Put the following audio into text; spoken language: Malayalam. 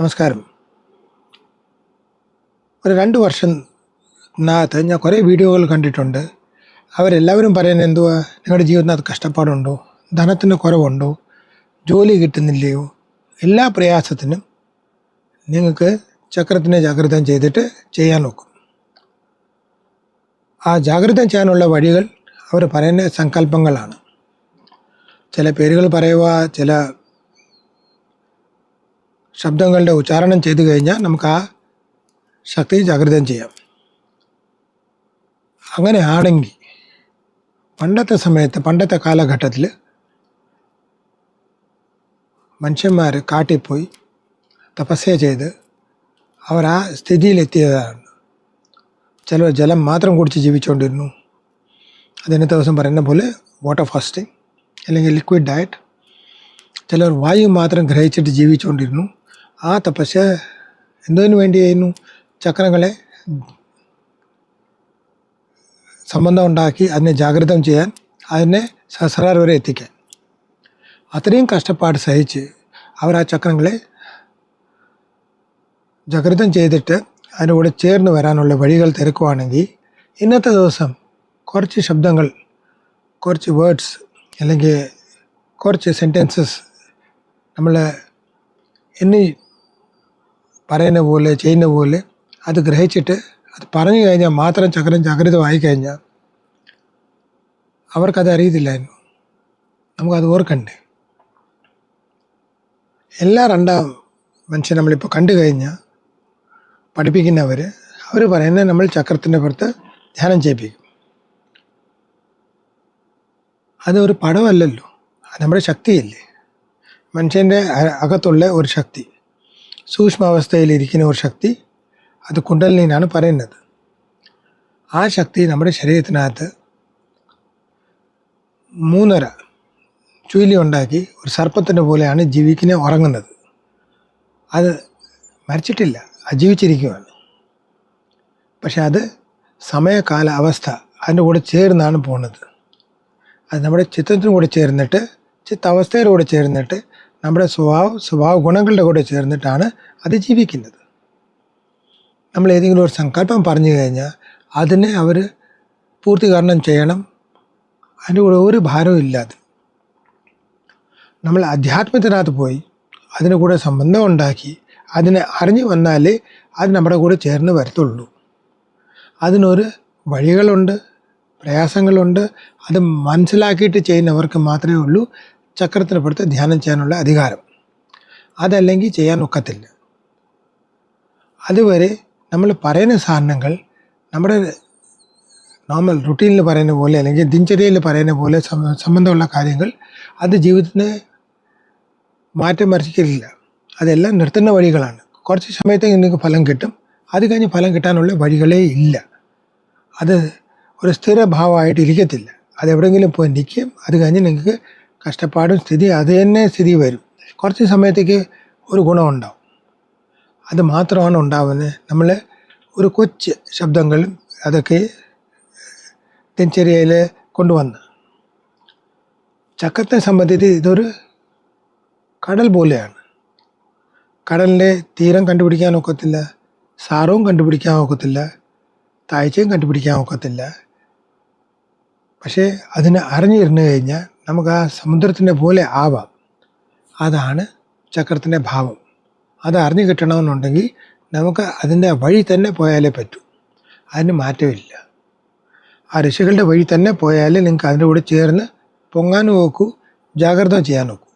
നമസ്കാരം. ഒരു രണ്ട് വർഷം നാകത്ത് ഞാൻ കുറേ വീഡിയോകൾ കണ്ടിട്ടുണ്ട്. അവരെല്ലാവരും പറയുന്നത് എന്തുവാ? നിങ്ങളുടെ ജീവിതത്തിനകത്ത് കഷ്ടപ്പാടുണ്ടോ? ധനത്തിന് കുറവുണ്ടോ? ജോലി കിട്ടുന്നില്ലയോ? എല്ലാ പ്രയാസത്തിനും നിങ്ങൾക്ക് ചക്രത്തിനെ ജാഗ്രതം ചെയ്തിട്ട് ചെയ്യാൻ നോക്കും. ആ ജാഗ്രതം ചെയ്യാനുള്ള വഴികൾ അവർ പറയുന്ന സങ്കല്പങ്ങളാണ്. ചില പേരുകൾ പറയുക ചില ശബ്ദങ്ങളുടെ ഉച്ചാരണം ചെയ്തു കഴിഞ്ഞാൽ നമുക്ക് ആ ശക്തി ജാഗ്രതം ചെയ്യാം. അങ്ങനെ ആണെങ്കിൽ പണ്ടത്തെ സമയത്ത് പണ്ടത്തെ കാലഘട്ടത്തിൽ മനുഷ്യന്മാർ കാട്ടിപ്പോയി തപസ്യ ചെയ്ത് അവർ ആ സ്ഥിതിയിലെത്തിയതാണ്. ചിലർ ജലം മാത്രം കുടിച്ച് ജീവിച്ചുകൊണ്ടിരുന്നു അതിനത്തെ ദിവസം പറയുന്ന പോലെ വാട്ടർ ഫാസ്റ്റിംഗ് അല്ലെങ്കിൽ ലിക്വിഡ് ഡയറ്റ് ചിലർ വായു മാത്രം ഗ്രഹിച്ചിട്ട് ജീവിച്ചുകൊണ്ടിരുന്നു ആ തപസ് എന്തതിനു വേണ്ടിയായിരുന്നു ചക്രങ്ങളെ സംബന്ധം ഉണ്ടാക്കി അതിനെ ജാഗ്രതം ചെയ്യാൻ അതിനെ സഹസ്രാർ വരെ എത്തിക്കാൻ. അത്രയും കഷ്ടപ്പാട് സഹിച്ച് അവർ ആ ചക്രങ്ങളെ ജാഗ്രതം ചെയ്തിട്ട് അതിന്റെ കൂടെ ചേർന്ന് വരാനുള്ള വഴികൾ തിരക്കുവാണെങ്കിൽ ഇന്നത്തെ ദിവസം കുറച്ച് ശബ്ദങ്ങൾ കുറച്ച് വേർഡ്സ് അല്ലെങ്കിൽ കുറച്ച് സെന്റൻസസ് നമ്മൾ എണ്ണി പറയുന്ന പോലെ ചെയ്യുന്ന പോലെ അത് ഗ്രഹിച്ചിട്ട് അത് പറഞ്ഞു കഴിഞ്ഞാൽ മാത്രം ചക്രം ജാഗ്രതമായി കഴിഞ്ഞാൽ അവർക്കത് അറിയത്തില്ലായിരുന്നു. നമുക്കത് ഓർക്കണ്ടേ? എല്ലാ രണ്ടാം മനുഷ്യൻ നമ്മളിപ്പോൾ കണ്ടു കഴിഞ്ഞാൽ പഠിപ്പിക്കുന്നവർ അവർ പറയുന്നത് നമ്മൾ ചക്രത്തിന്റെ പുറത്ത് ധ്യാനം ചെയ്യിപ്പിക്കും. അതൊരു പടമല്ലല്ലോ. നമ്മുടെ ശക്തിയല്ലേ. മനുഷ്യന്റെ അകത്തുള്ള ഒരു ശക്തി. സൂക്ഷ്മാവസ്ഥയിൽ ഇരിക്കുന്ന ഒരു ശക്തി അത് കുണ്ടലിനാണ് പറയുന്നത്. ആ ശക്തി നമ്മുടെ ശരീരത്തിനകത്ത് മൂന്നര ചുയിലി ഉണ്ടാക്കി ഒരു സർപ്പത്തിന്റെ പോലെയാണ് ജീവിക്കുന്ന ഉറങ്ങുന്നത്. അത് മരിച്ചിട്ടില്ല അജീവിച്ചിരിക്കുകയാണ് പക്ഷെ അത് സമയകാല അവസ്ഥ അതിന്റെ കൂടെ ചേർന്നാണ് പോകുന്നത്. അത് നമ്മുടെ ചിത്രത്തിനും കൂടെ ചേർന്നിട്ട് ചിത്താവസ്ഥയുടെ കൂടെ ചേർന്നിട്ട് നമ്മുടെ സ്വഭാവ സ്വഭാവ ഗുണങ്ങളുടെ കൂടെ ചേർന്നിട്ടാണ് അത് ജീവിക്കുന്നത്. നമ്മൾ ഏതെങ്കിലും ഒരു സങ്കല്പം പറഞ്ഞു കഴിഞ്ഞാൽ അതിനെ അവർ പൂർത്തീകരണം ചെയ്യണം. അതിന്റെ കൂടെ ഒരു ഭാരവും ഇല്ലാതെ. നമ്മൾ അധ്യാത്മത്തിനകത്ത് പോയി അതിന് കൂടെ സംബന്ധം ഉണ്ടാക്കി അതിനെ അറിഞ്ഞു വന്നാലേ അത് നമ്മുടെ കൂടെ ചേർന്ന് വരത്തുള്ളൂ. അതിനൊരു വഴികളുണ്ട് പ്രയാസങ്ങളുണ്ട്. അത് മനസ്സിലാക്കിയിട്ട് ചെയ്യുന്നവർക്ക് മാത്രമേ ഉള്ളൂ. ചക്രത്തിന് ധ്യാനം ചെയ്യാനുള്ള അധികാരം. അതല്ലെങ്കിൽ ചെയ്യാൻ ഒക്കത്തില്ല. അതുവരെ നമ്മൾ പറയുന്ന സാധനങ്ങൾ നമ്മുടെ നോർമൽ റുട്ടീനിൽ പറയുന്ന പോലെ അല്ലെങ്കിൽ ദിനചര്യയിൽ പറയുന്ന പോലെ സംബ- സംബന്ധമുള്ള കാര്യങ്ങൾ അത് ജീവിതത്തിന് മാറ്റം മറിച്ചിട്ടില്ല അതെല്ലാം നിർത്തുന്ന വഴികളാണ്. കുറച്ച് സമയത്തേക്ക് നിങ്ങൾക്ക് ഫലം കിട്ടും. അത് കഴിഞ്ഞ് ഫലം കിട്ടാനുള്ള വഴികളേ ഇല്ല. അത് ഒരു സ്ഥിരഭാവമായിട്ട് ഇരിക്കത്തില്ല. അത് എവിടെയെങ്കിലും പോയി നിൽക്കും. അത് കഴിഞ്ഞ് നിങ്ങൾക്ക് കഷ്ടപ്പാടും സ്ഥിതി അത് തന്നെ സ്ഥിതി വരും. കുറച്ച് സമയത്തേക്ക് ഒരു ഗുണമുണ്ടാവും അത് മാത്രമാണ് ഉണ്ടാവുന്നത്. നമ്മൾ ഒരു കൊച്ച് ശബ്ദങ്ങളും അതൊക്കെ ദിനചര്യയിൽ കൊണ്ടുവന്ന്. ചക്കത്തെ സംബന്ധിച്ച് ഇതൊരു കടൽ പോലെയാണ്. കടലിന്റെ തീരം കണ്ടുപിടിക്കാൻ ഒക്കത്തില്ല സാറവും കണ്ടുപിടിക്കാൻ ഒക്കത്തില്ല താഴ്ചയും കണ്ടുപിടിക്കാൻ ഒക്കത്തില്ല. പക്ഷേ അതിന് അറിഞ്ഞിരുന്നു കഴിഞ്ഞാൽ നമുക്ക് ആ സമുദ്രത്തിന്റെ പോലെ ആവാം. അതാണ് ചക്രത്തിന്റെ ഭാവം. അത് അറിഞ്ഞു കിട്ടണമെന്നുണ്ടെങ്കിൽ നമുക്ക് അതിന്റെ വഴി തന്നെ പോയാലേ പറ്റൂ. അതിന് മാറ്റമില്ല. ആ ഋഷികളുടെ വഴി തന്നെ പോയാലേ നിങ്ങൾക്ക് അതിന്റെ കൂടെ ചേർന്ന് പൊങ്ങാനും നോക്കൂ ജാഗ്രത ചെയ്യാൻ നോക്കൂ.